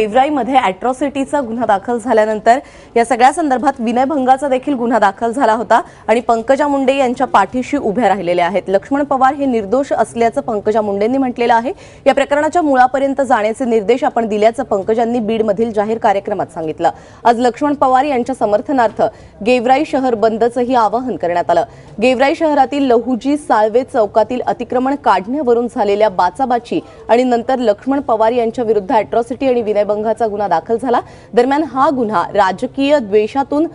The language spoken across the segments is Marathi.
गेवराईमध्ये अॅट्रॉसिटीचा गुन्हा दाखल झाल्यानंतर या सगळ्या संदर्भात विनयभंगाचा देखील गुन्हा दाखल झाला होता आणि पंकजा मुंडे यांच्या पाठीशी उभ्या राहिलेल्या आहेत. लक्ष्मण पवार हे निर्दोष असल्याचं पंकजा मुंडेंनी म्हटलेलं आहे. या प्रकरणाच्या मुळापर्यंत जाण्याचे निर्देश आपण दिल्याचं पंकजांनी बीडमधील जाहीर कार्यक्रमात सांगितलं. आज लक्ष्मण पवार यांच्या समर्थनार्थ गेवराई शहर बंदचंही आवाहन करण्यात आलं. गेवराई शहरातील लहुजी साळवे चौकातील अतिक्रमण काढण्यावरून झालेल्या बाचाबाची आणि नंतर लक्ष्मण पवार यांच्या विरुद्ध अॅट्रॉसिटी आणि विनय न्यायभंगाचा गुन्हा दाखल झाला. दरम्यान हा गुन्हा राजकीय द्वेषातून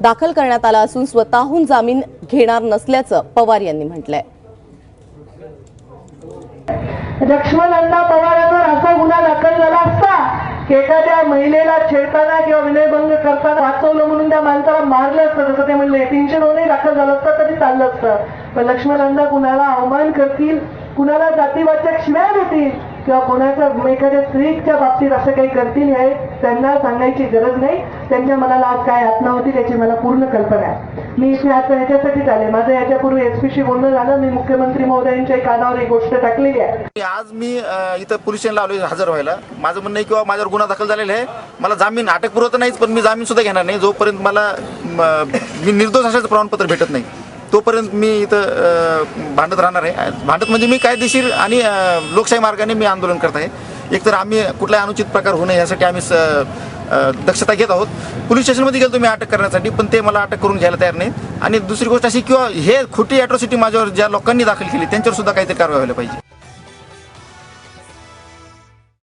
दाखल करण्यात आला असून स्वतःहून जामीन घेणार नसल्याचं पवार यांनी म्हटलंय. लक्ष्मण अण्णा पवारांवर असा गुन्हा दाखल झाला असता की एखाद्या महिलेला छेडताना किंवा विनयभंग करताना वाचवलं म्हणून त्या माणसाला मारलं असतं. जसं ते म्हणले तीनशे दोनही दाखल झालं असतं तरी चाललं असतं. पण लक्ष्मण अण्णा कुणाला अवमान करतील? कुणाला जातीवाचक शिव्या देतील? किंवा कोणाच्या एखाद्या स्त्रीच्या बाबतीत असं काही करतील हे त्यांना सांगायची गरज नाही. त्यांच्या मनाला आज काय आत्मा होती त्याची मला पूर्ण कल्पना आहे. मी इथे आता ह्याच्यासाठीच आले. माझं याच्यापूर्वी एसपीशी बोलणं झालं. मी मुख्यमंत्री महोदयांच्या कानावर एक गोष्ट टाकलेली आहे. आज मी इथं पोलीस स्टेशनला आलो हजर व्हायला. माझं म्हणणं आहे किंवा माझ्यावर गुन्हा दाखल झालेला आहे. मला जामीन अटकपूर्व तर नाहीच पण मी जामीन सुद्धा घेणार नाही. जोपर्यंत मला मी निर्दोष असल्याचं प्रमाणपत्र भेटत नाही. तोपर्यंत मी इथं भांडत राहणार आहे. भांडत म्हणजे मी कायदेशीर आणि लोकशाही मार्गाने मी आंदोलन करत आहे. एकतर आम्ही कुठलाही अनुचित प्रकार होऊ नये यासाठी आम्ही स- दक्षता घेत आहोत. पोलीस स्टेशनमध्ये गेलो तुम्ही अटक करण्यासाठी पण ते मला अटक करून घ्यायला तयार नाही आणि दुसरी गोष्ट अशी किंवा हे खोटी ॲट्रॉसिटी माझ्यावर ज्या लोकांनी दाखल केली त्यांच्यावर सुद्धा काहीतरी कारवाई व्हायला पाहिजे.